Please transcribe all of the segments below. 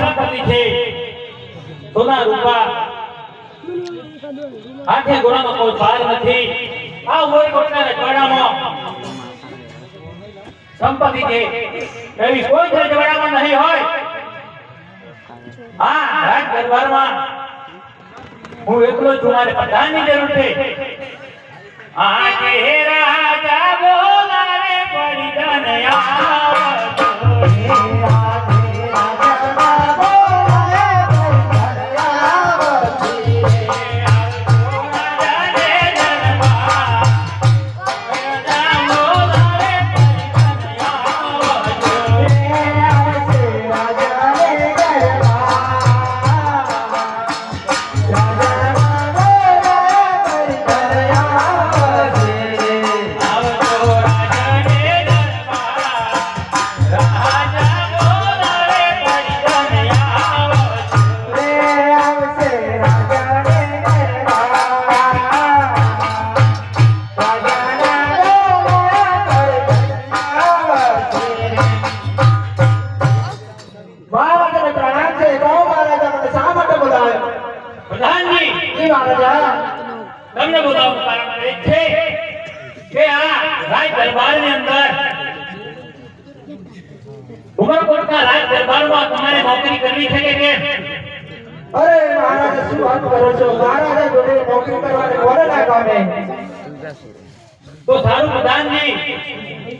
સંપત્તિ છે. કોઈ પાર એવી કોઈ રજવાડામાં નહીં હોય. આ રાજ દરબારમાં હું એકલો છું મારે બધાની જરૂર છે. આજે રાજા પ્રધાનજી જી મહારાજા તમને બોલાવવાનું કારણ એ છે કે આ રાજ દરબારની અંદર ઉમરકોટના રાજ દરબારમાં તમારે નોકરી કરવી છે કે કેમ અરે મહારાજા શું વાત કરો છો મહારાજા જોડે નોકરી કરવાને કોને ના ગમે તો સારું પ્રધાનજી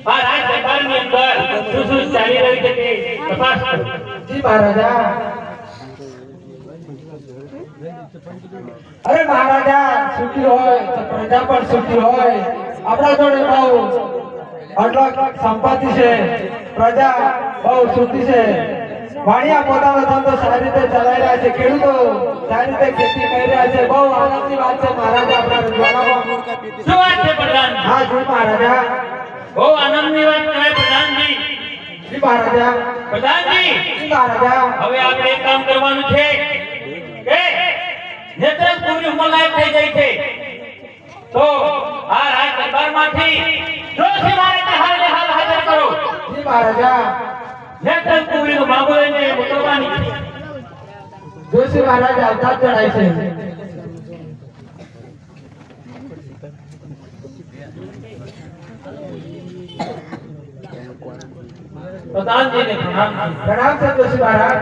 આ રાજ દરબારની અંદર શું શું ચાલી રહ્યું છે તે તપાસ કરો જી મહારાજા અરે મહારાજા સુખી હોય તો પ્રજા પણ સુખી હોય. આપણા જોડે બહુ અઢળક સંપત્તિ છે. પ્રજા બહુ સુખી છે. વાણિયા પોતાનો ધંધો સારી રીતે ચલાવી રહ્યા છે. ખેડૂતો સારી રીતે ખેતી કરી રહ્યા છે. બહુ આનંદની વાત છે મહારાજા આપણા શું વાત છે પ્રધાન? હા જી મહારાજા. બહુ આનંદની વાત કહેવાય પ્રધાનજી જી. મહારાજા. પ્રધાનજી જી મહારાજા. હવે આપણે એક કામ કરવાનું છે. નેત્રંગ પૂરી ઉંમરલાયક થઈ ગઈ છે. તો આ રાજ દરબારમાંથી જોશી મહારાજને હાલને હાલ હાજર કરો. જી મહારાજા. નેત્રંગ પૂરીનું માગો લઈને મોકલવાની છે. જોશી મહારાજ આવતા ચડાય છે. પ્રધાનજીને પ્રણામ. પ્રણામ સર જોશી મહારાજ.